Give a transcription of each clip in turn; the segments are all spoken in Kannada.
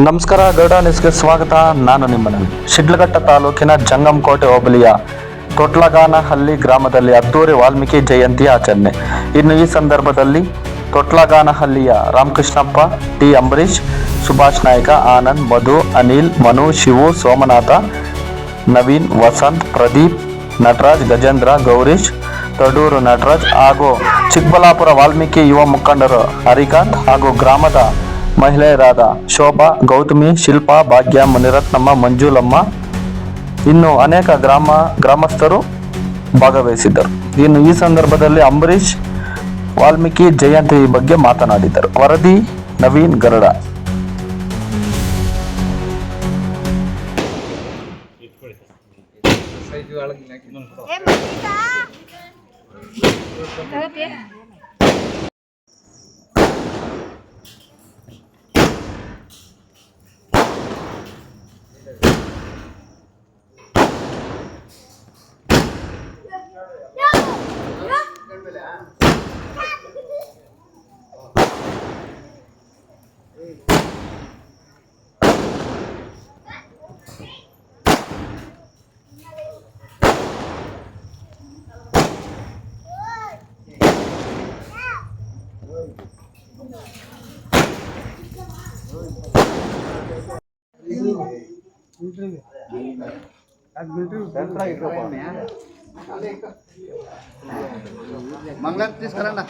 ನಮಸ್ಕಾರ, ಗರುಡ ನ್ಯೂಸ್ಗೆ ಸ್ವಾಗತ. ನಾನು ನಿಮ್ಮನ ಶಿಡ್ಲಘಟ್ಟ ತಾಲೂಕಿನ ಜಂಗಂಕೋಟೆ ಹೋಬಳಿಯ ತೊಟ್ಲಗಾನಹಳ್ಳಿ ಗ್ರಾಮದಲ್ಲಿ ಅದ್ದೂರಿ ವಾಲ್ಮೀಕಿ ಜಯಂತಿ ಆಚರಣೆ. ಇನ್ನು ಈ ಸಂದರ್ಭದಲ್ಲಿ ತೊಟ್ಲಗಾನಹಳ್ಳಿಯ ರಾಮಕೃಷ್ಣಪ್ಪ, ಟಿ ಅಂಬರೀಶ್ ಸುಭಾಷ್ ನಾಯ್ಕ, ಆನಂದ್, ಮಧು, ಅನಿಲ್, ಮನು, ಶಿವು, ಸೋಮನಾಥ, ನವೀನ್, ವಸಂತ್, ಪ್ರದೀಪ್, ನಟರಾಜ್, ಗಜೇಂದ್ರ, ಗೌರೀಶ್, ತಡೂರು ನಟರಾಜ್ ಹಾಗೂ ಚಿಕ್ಕಬಳ್ಳಾಪುರ ವಾಲ್ಮೀಕಿ ಯುವ ಮುಖಂಡರು ಹರಿಕಾಂತ್ ಹಾಗೂ ಗ್ರಾಮದ ಮಹಿಳೆಯರಾದ ಶೋಭಾ, ಗೌತಮಿ, ಶಿಲ್ಪಾ, ಭಾಗ್ಯ, ಮುನಿರತ್ನಮ್ಮ ಮಂಜುಲಮ್ಮ ಇನ್ನು ಅನೇಕ ಗ್ರಾಮ, ಗ್ರಾಮಸ್ಥರು ಭಾಗವಹಿಸಿದ್ದರು. ಇನ್ನು ಈ ಸಂದರ್ಭದಲ್ಲಿ ಅಂಬರೀಷ್ ವಾಲ್ಮೀಕಿ ಜಯಂತಿ ಬಗ್ಗೆ ಮಾತನಾಡಿದರು ವರದಿ, Naveen Garuda. Mangganti sekarang dah.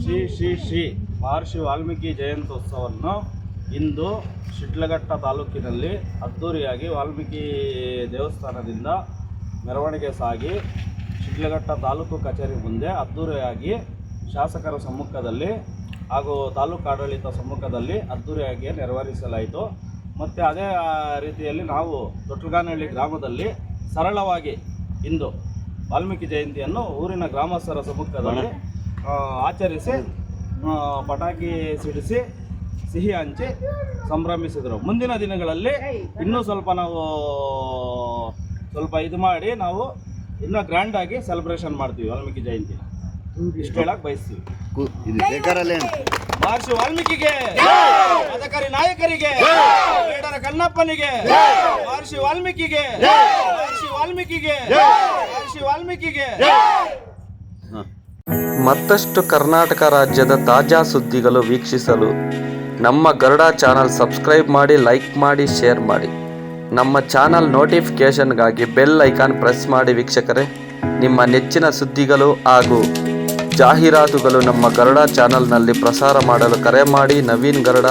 Shri Shri Shri ಮಹರ್ಷಿ ವಾಲ್ಮೀಕಿ ಜಯಂತ್ಯೋತ್ಸವವನ್ನು ಇಂದು ಶಿಡ್ಲಘಟ್ಟ ತಾಲೂಕಿನಲ್ಲಿ ಅದ್ದೂರಿಯಾಗಿ ವಾಲ್ಮೀಕಿ ದೇವಸ್ಥಾನದಿಂದ ಮೆರವಣಿಗೆ ಸಾಗಿ ಶಿಡ್ಲಘಟ್ಟ ತಾಲೂಕು ಕಚೇರಿ ಮುಂದೆ ಅದ್ಧೂರಿಯಾಗಿ ಶಾಸಕರ ಸಮ್ಮುಖದಲ್ಲಿ ಹಾಗೂ ತಾಲೂಕು ಆಡಳಿತ ಸಮ್ಮುಖದಲ್ಲಿ ಅದ್ದೂರಿಯಾಗಿ ನೆರವೇರಿಸಲಾಯಿತು. ಮತ್ತು ಅದೇ ರೀತಿಯಲ್ಲಿ ನಾವು ದೊಟ್ಟಗಾನಹಳ್ಳಿ ಗ್ರಾಮದಲ್ಲಿ ಸರಳವಾಗಿ ಇಂದು ವಾಲ್ಮೀಕಿ ಜಯಂತಿಯನ್ನು ಊರಿನ ಗ್ರಾಮಸ್ಥರ ಸಮ್ಮುಖದಲ್ಲಿ ಆಚರಿಸಿ ಪಟಾಕಿ ಸಿಡಿಸಿ ಸಿಹಿ ಹಂಚಿ ಸಂಭ್ರಮಿಸಿದರು. ಮುಂದಿನ ದಿನಗಳಲ್ಲಿ ಇನ್ನೂ ಸ್ವಲ್ಪ ನಾವು ಸ್ವಲ್ಪ ಇದು ಮಾಡಿ ನಾವು ಇನ್ನೂ ಗ್ರ್ಯಾಂಡಾಗಿ ಸೆಲೆಬ್ರೇಷನ್ ಮಾಡ್ತೀವಿ ವಾಲ್ಮೀಕಿ ಜಯಂತಿನ ಇಷ್ಟು ಹೇಳಕ್ ಬಯಸ್ತೀವಿ. ಮಹರ್ಷಿ ವಾಲ್ಮೀಕಿಗೆ ಅಧಿಕಾರಿ ನಾಯಕರಿಗೆ ಬೇಡರ ಕಣ್ಣಪ್ಪನಿಗೆ, ಮಹರ್ಷಿ ವಾಲ್ಮೀಕಿಗೆ ಮಹರ್ಷಿ ವಾಲ್ಮೀಕಿಗೆ ಮಹರ್ಷಿ ವಾಲ್ಮೀಕಿಗೆ. ಮತ್ತಷ್ಟು ಕರ್ನಾಟಕ ರಾಜ್ಯದ ತಾಜಾ ಸುದ್ದಿಗಳು ವೀಕ್ಷಿಸಲು ನಮ್ಮ ಗರುಡ ಚಾನಲ್ ಸಬ್ಸ್ಕ್ರೈಬ್ ಮಾಡಿ, ಲೈಕ್ ಮಾಡಿ, ಶೇರ್ ಮಾಡಿ. ನಮ್ಮ ಚಾನಲ್ ನೋಟಿಫಿಕೇಷನ್ಗಾಗಿ ಬೆಲ್ ಐಕಾನ್ ಪ್ರೆಸ್ ಮಾಡಿ ವೀಕ್ಷಕರೇ. ನಿಮ್ಮ ನೆಚ್ಚಿನ ಸುದ್ದಿಗಳು ಹಾಗೂ ಜಾಹೀರಾತುಗಳು ನಮ್ಮ ಗರುಡ ಚಾನಲ್ನಲ್ಲಿ ಪ್ರಸಾರ ಮಾಡಲು ಕರೆ ಮಾಡಿ, Naveen Garuda